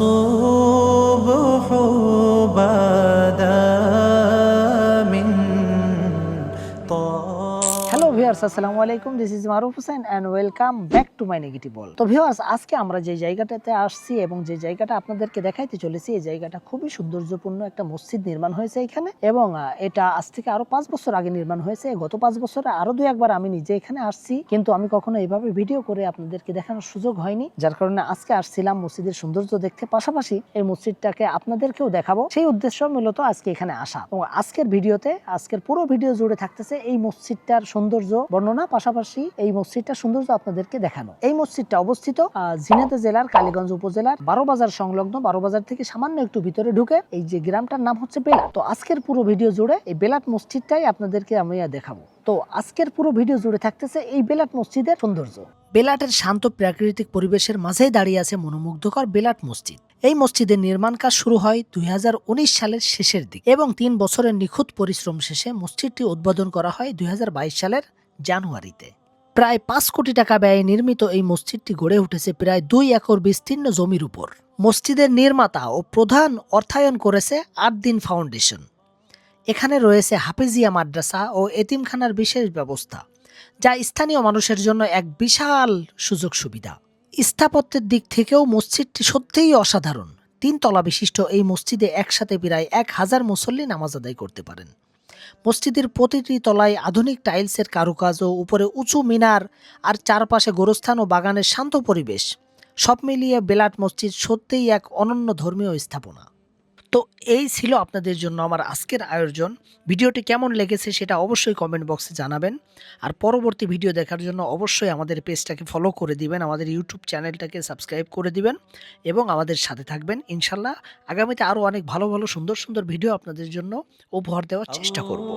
الصبح hello viewers আসসালামু আলাইকুম। This is Maruf Hossain and welcome back to my negative ball তো viewers আজকে আমরা যে জায়গাটাতে আসছি এবং যে জায়গাটা আপনাদেরকে দেখাইতে চলেছি, এই জায়গাটা খুবই সৌন্দর্যপূর্ণ একটা মসজিদ নির্মাণ হয়েছে এখানে এবং এটা আজ থেকে আরও পাঁচ বছর আগে নির্মাণ হয়েছে। গত পাঁচ বছরে আরও দুই একবার আমি নিজে এখানে আসছি, কিন্তু আমি কখনো এইভাবে ভিডিও করে আপনাদেরকে দেখানোর সুযোগ হয়নি, যার কারণে আজকে আসছিলাম মসজিদের সৌন্দর্য দেখতে পাশাপাশি এই মসজিদটাকে আপনাদেরকেও দেখাবো। সেই উদ্দেশ্য মূলত আজকে এখানে আসা। এবং আজকের ভিডিওতে আজকের পুরো ভিডিও জুড়ে থাকতেছে এই মসজিদটার সৌন্দর্য বর্ণনা পাশাপাশি এই মসজিদটার সৌন্দর্য আপনাদেরকে দেখানো। এই মসজিদটা অবস্থিত ঝিনাইদহ জেলার কালীগঞ্জ উপজেলার বারো বাজার সংলগ্ন বারো বাজার থেকে সামান্য একটু ভিতরে ঢুকে এই যে গ্রামটার নাম হচ্ছে বেলা তো আজকের পুরো ভিডিও জুড়ে এই বেলাট মসজিদটাই আপনাদেরকে আমি দেখাবো। তো আজকের পুরো ভিডিও জুড়ে থাকতেছে এই বেলাট মসজিদের সৌন্দর্য। বেলাটের শান্ত প্রাকৃতিক পরিবেশের মাঝেই দাঁড়িয়ে আছে মনোমুগ্ধকর বেলাট মসজিদ। এই মসজিদের নির্মাণ কাজ শুরু হয় দুই হাজার উনিশ সালের শেষের দিকে এবং তিন বছরের নিখুঁত পরিশ্রম শেষে মসজিদটি উদ্বোধন করা হয় দুই হাজার বাইশ সালের জানুয়ারিতে। প্রায় পাঁচ কোটি টাকা ব্যয়ে নির্মিত এই মসজিদটি গড়ে উঠেছে প্রায় দুই একর বিস্তীর্ণ জমির উপর। মসজিদের নির্মাতা ও প্রধান অর্থায়ন করেছে আট দিন ফাউন্ডেশন। এখানে রয়েছে হাফিজিয়া মাদ্রাসা ও এতিমখানার বিশেষ ব্যবস্থা, যা স্থানীয় মানুষের জন্য এক বিশাল সুযোগ সুবিধা। স্থাপত্যের দিক থেকেও মসজিদটি সত্যিই অসাধারণ। তিন তলা বিশিষ্ট এই মসজিদে একসাথে প্রায় এক হাজার মুসল্লি নামাজ আদায় করতে পারেন। মসজিদের প্রতিটি তলায় আধুনিক টাইলসের কারুকাজ ও উপরে উঁচু মিনার আর চারপাশে গোরস্থান ও বাগানের শান্ত পরিবেশ, সব মিলিয়ে বেলাট মসজিদ সত্যিই এক অনন্য ধর্মীয় স্থাপনা। তো এই ছিল আপনাদের জন্য আমার আজকের আয়োজন। ভিডিওটি কেমন লেগেছে সেটা অবশ্যই কমেন্ট বক্সে জানাবেন। আর পরবর্তী ভিডিও দেখার জন্য অবশ্যই আমাদের পেজটাকে ফলো করে দিবেন, আমাদের ইউটিউব চ্যানেলটাকে সাবস্ক্রাইব করে দিবেন এবং আমাদের সাথে থাকবেন। ইনশাল্লাহ আগামীতে আরও অনেক ভালো ভালো, সুন্দর সুন্দর ভিডিও আপনাদের জন্য উপহার দেওয়ার চেষ্টা করব।